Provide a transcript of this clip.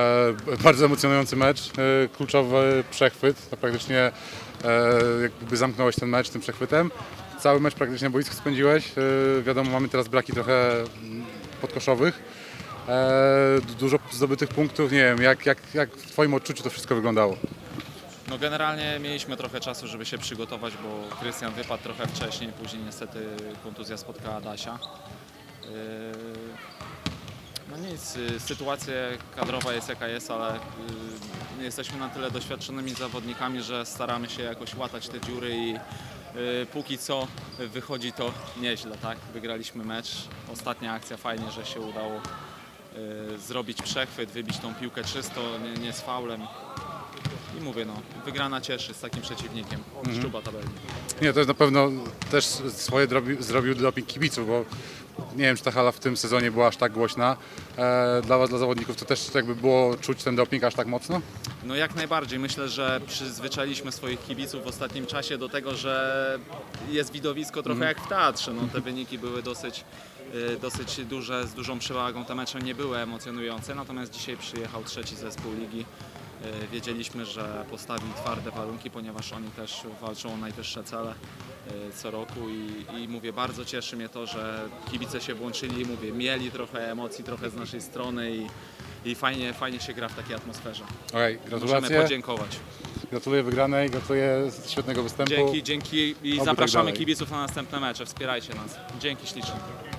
E, Bardzo emocjonujący mecz, e, kluczowy przechwyt, to praktycznie e, jakby zamknąłeś ten mecz tym przechwytem. Cały mecz praktycznie na boisku spędziłeś. Wiadomo, mamy teraz braki trochę mm, podkoszowych. Du- Dużo zdobytych punktów, nie wiem, jak, jak, jak w Twoim odczuciu to wszystko wyglądało? No generalnie mieliśmy trochę czasu, żeby się przygotować, bo Krystian wypadł trochę wcześniej, później niestety kontuzja spotkała Dasia. No nic, yy, sytuacja kadrowa jest jaka jest, ale yy, jesteśmy na tyle doświadczonymi zawodnikami, że staramy się jakoś łatać te dziury i yy, póki co wychodzi to nieźle, tak? Wygraliśmy mecz, ostatnia akcja fajnie, że się udało zrobić przechwyt, wybić tą piłkę czysto, nie, nie z faulem. I mówię, no, wygrana cieszy z takim przeciwnikiem. Szczuba tabeli. Nie, to jest na pewno też swoje drobi, zrobił doping kibiców, bo nie wiem, czy ta hala w tym sezonie była aż tak głośna. E, Dla Was, dla zawodników, to też jakby było czuć ten doping aż tak mocno? No jak najbardziej. Myślę, że przyzwyczailiśmy swoich kibiców w ostatnim czasie do tego, że jest widowisko trochę jak w teatrze. No, te wyniki były dosyć, y, dosyć duże, z dużą przewagą. Te mecze nie były emocjonujące, natomiast dzisiaj przyjechał trzeci zespół ligi. Y, Wiedzieliśmy, że postawi twarde warunki, ponieważ oni też walczą o najwyższe cele co roku i, i mówię, bardzo cieszy mnie to, że kibice się włączyli, mówię, mieli trochę emocji, trochę z naszej strony i, i fajnie, fajnie się gra w takiej atmosferze. Okej, Możemy gratulacje. podziękować. Gratuluję wygranej, gratuluję świetnego występu. Dzięki, dzięki i Oby tak zapraszamy dalej. kibiców na następne mecze. Wspierajcie nas. Dzięki ślicznie.